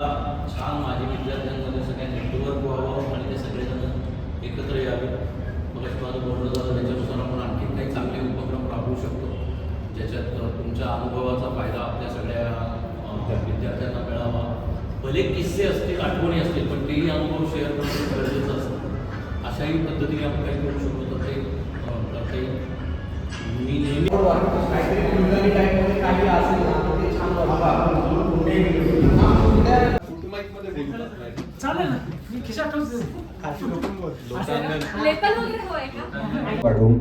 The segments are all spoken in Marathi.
छान माझे विद्यार्थ्यांमध्ये सगळ्या नेटवर्क व्हावं आणि ते सगळेजण एकत्र यावे. मग माझं बोललं जातं त्याच्यानुसार आपण आणखी काही चांगले उपक्रम राबवू शकतो ज्याच्यात तुमच्या अनुभवाचा फायदा आपल्या सगळ्या विद्यार्थ्यांना मिळावा. भले किस्से असतील आठवणी असतील पण तेही अनुभव शेअर करणं गरजेचं असतं. अशाही पद्धतीने आपण काही करू शकतो. तर ते करता येईल मी नेहमी काहीतरी काही असेल ना तर ते छान वाटतं. चालेल ना मी खिशात ठेवतो लेपल वगैरे हवंय का वाढवून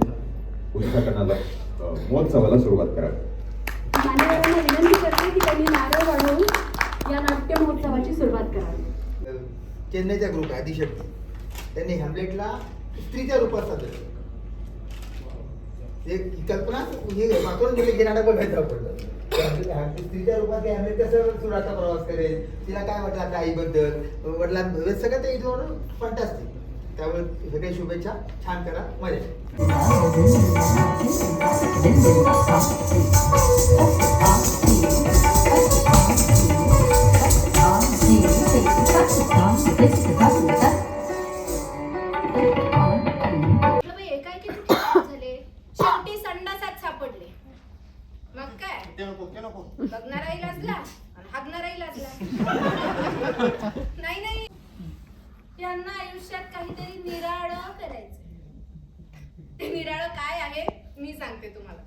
उत्साहकरणाला अ, महोत्सवाला सुरुवात करावी मान्यवरांना विनंती करते की त्यांनी नारळ वाढवून या नाट्य महोत्सवाची सुरुवात करावी चेन्नईचा ग्रुप आहे आदिशक्ती त्यांनी हॅमलेटला स्त्रीच्या रूपात सादर केलं. एक ही कल्पना ही वाचून गेली हे नाटक बघायचं पडलं. स्त्रीच्या रूपात हॅमलेट कसं सुराचा प्रवास करेल? तिला काय वाटलं आपल्या आईबद्दल? वडिलां सगळं ते इथून फंटास्टिक त्यामुळे सगळ्या शुभेच्छा. छान करा. मजा शेवटी संडासात सापडले. मग काय? बघणाराही लाजला आणि हागणाराही लाजला नाही नाही यांना आयुष्यात काहीतरी निराळ करायचं. ते निराळ काय आहे मी सांगते तुम्हाला.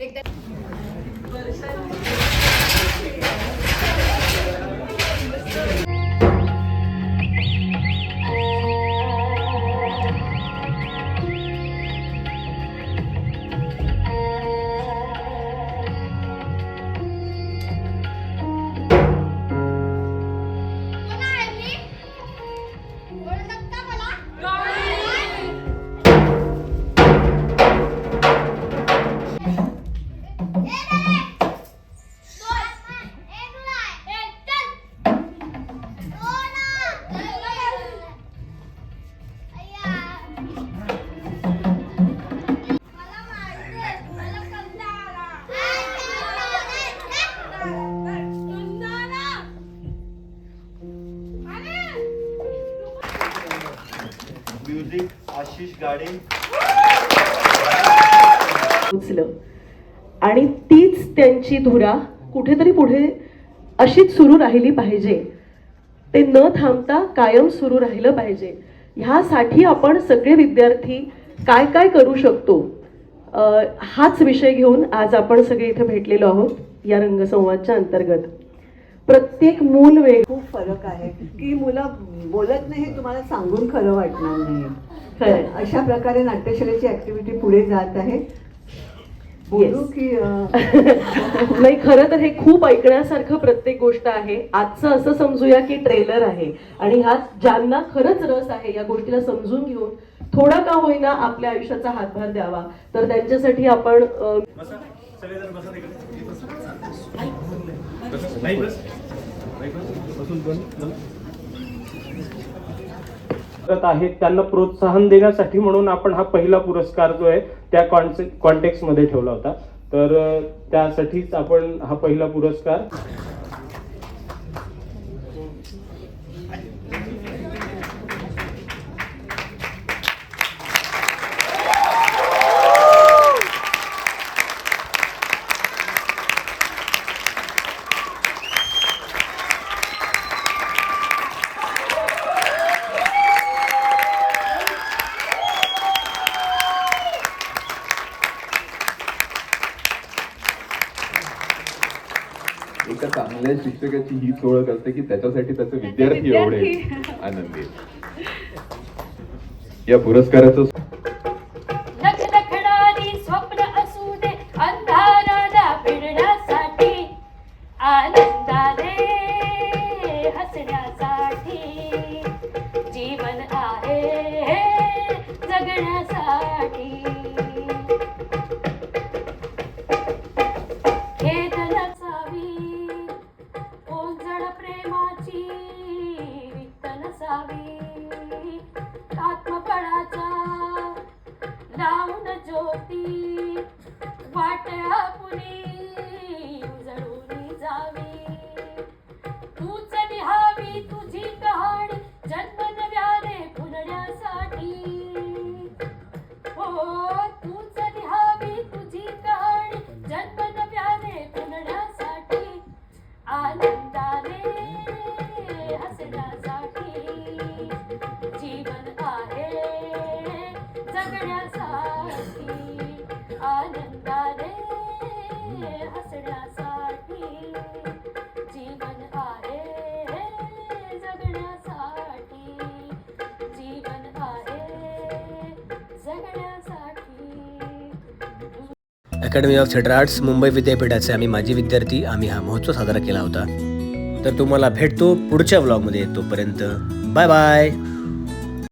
एकदा म्युझिक आशिष गाडे. उचलं. आणि तीच त्यांची धुरा कुठेतरी पुढे अशीच सुरू राहिली पाहिजे. ते न थांबता कायम सुरू राहिलं पाहिजे. ह्यासाठी आपण सगळे विद्यार्थी काय काय करू शकतो? हाच विषय घेऊन आज आपण सगळे इथे भेटलेलो आहोत या रंगसंवादच्या अंतर्गत. प्रत्येक मूल वेग खूप फरक आहे. की मुलं बोलत नाही हे तुम्हाला सांगून खरं वाटणार नाही. अशा प्रकारे नाट्यशाळेची ऍक्टिव्हिटी पुढे जात आहे. बोलू. की नाही खरं तर हे खूप ऐकण्यासारखं प्रत्येक गोष्ट आहे. आजचं असं समजूया की ट्रेलर आहे. आणि ह्यात ज्यांना खरंच रस आहे या गोष्टीला समजून घेऊन थोडा का होईना आपल्या आयुष्याचा हातभार द्यावा. तर त्यांच्यासाठी आपण आहेत. त्यांना प्रोत्साहन देण्यासाठी म्हणून आपण हा पहिला पुरस्कार जो आहे त्या कॉन्टेक्स्टमध्ये ठेवला होता. तर त्यासाठीच आपण हा पहिला पुरस्कार एका चांगल्या शिक्षकाची हीच ओळख असते की त्याच्यासाठी त्याचे विद्यार्थी एवढे आनंदी. या पुरस्काराचं स्वप्न असू दे अंधाराला फिरण्यासाठी me. Academy of theatre arts Mumbai विद्यापीठाचे आम्ही माजी विद्यार्थी. आम्ही हा महोत्सव साजरा केला होता. तर तुम्हाला भेटतो पुढच्या व्लॉगमध्ये तोपर्यंत. Bye bye